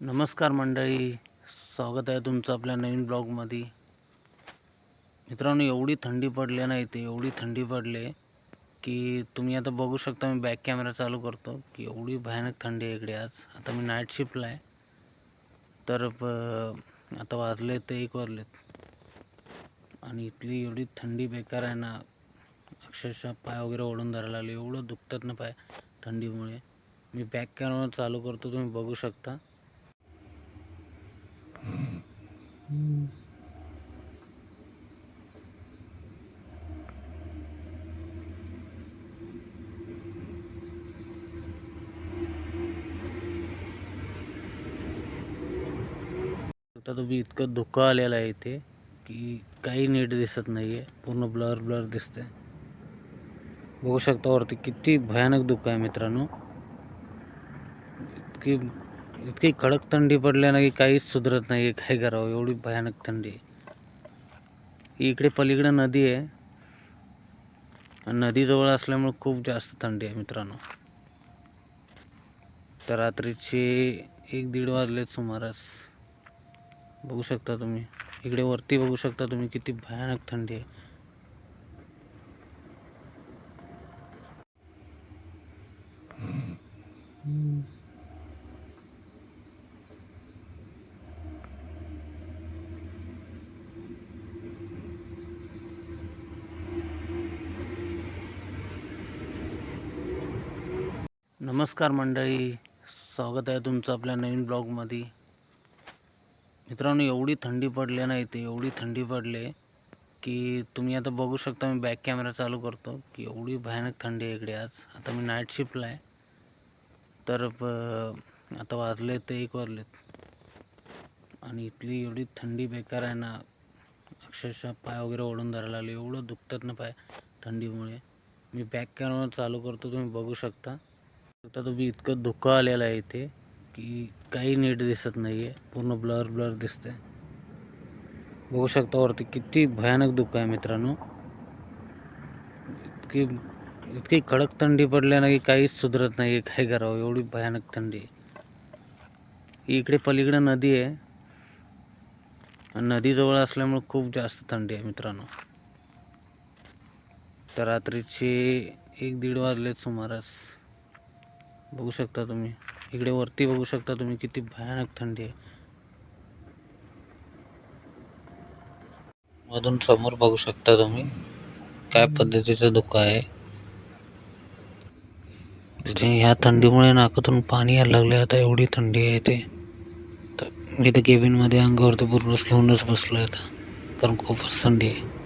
नमस्कार मंडळी स्वागत आहे तुमचं आपल्या नवीन ब्लॉगमध्ये. मित्रांनो एवढी थंडी पडली ना इथे एवढी थंडी पडली की तुम्ही आता बघू शकता मी बॅक कॅमेरा चालू करतो की एवढी भयानक थंडी आहे इकडे आज. आता मी नाईट शिफ्टला आहे. तर आता वाजले ते एक वाजलेत. आणि इथली एवढी थंडी बेकार आहे ना अक्षरशः पाय वगैरे ओढून धरायला लागले. एवढं दुखतात ना पाय थंडीमुळे. मी बॅक कॅमेरा चालू करतो तुम्ही बघू शकता. आता तुम्ही इतकं धुकं आलेलं आहे इथे की काही नीट दिसत नाही आहे पूर्ण ब्लर ब्लर दिसतंय. बघू शकता वरती किती भयानक धुकं आहे मित्रांनो. इतकी इतकी कडक थंडी पडल्या ना की काहीच सुधरत नाही आहे काय करावं? एवढी भयानक थंडी. आहे इकडे पलीकडे नदी आहे. नदीजवळ असल्यामुळे खूप जास्त थंडी आहे मित्रांनो. तर रात्रीचे एक दीड वाजलेत सुमारास. बघू शकता तुम्ही. इकडे वरती बघू शकता तुम्ही किती भयानक थंडी आहे. नमस्कार मंडळी स्वागत आहे तुमचं आपल्या नवीन ब्लॉगमध्ये. मित्रांनो एवढी थंडी पडली ना इथे एवढी थंडी पडली की तुम्ही आता बघू शकता मी बॅक कॅमेरा चालू करतो की एवढी भयानक थंडी आहे इकडे आज. आता मी नाईट शिफ्टला आहे. तर आता वाजले ते एक वाजलेत. आणि इथली एवढी थंडी बेकार आहे ना अक्षरशः पाय वगैरे ओढून धरायला लागले. एवढं दुखतात ना पाय थंडीमुळे. मी बॅक कॅमेरा चालू करतो तुम्ही बघू शकता. आता तुम्ही इतकं धुकं आलेलं आहे इथे की काही नीट दिसत नाही आहे पूर्ण ब्लर ब्लर दिसतंय. बघू शकता वरती किती भयानक धुकं आहे मित्रांनो. इतकी इतकी कडक थंडी पडल्या ना की काहीच सुधरत नाही आहे काय करावं? एवढी भयानक थंडी. आहे इकडे पलीकडे नदी आहे. आणि नदीजवळ असल्यामुळे खूप जास्त थंडी आहे मित्रांनो. तर रात्रीचे एक दीड वाजलेत सुमारास. बघू शकता तुम्ही. इकडे वरती बघू शकता तुम्ही किती भयानक थंडी आहे. मधून समोर बघू शकता तुम्ही काय पद्धतीचं धुकं आहे. इथे ह्या थंडीमुळे नाकातून पाणी यायला लागले आता एवढी थंडी आहे इथे. तर मी तर केबिनमध्ये अंगावरती पूर्ण घेऊनच बसलो आता. कारण खूपच थंडी आहे.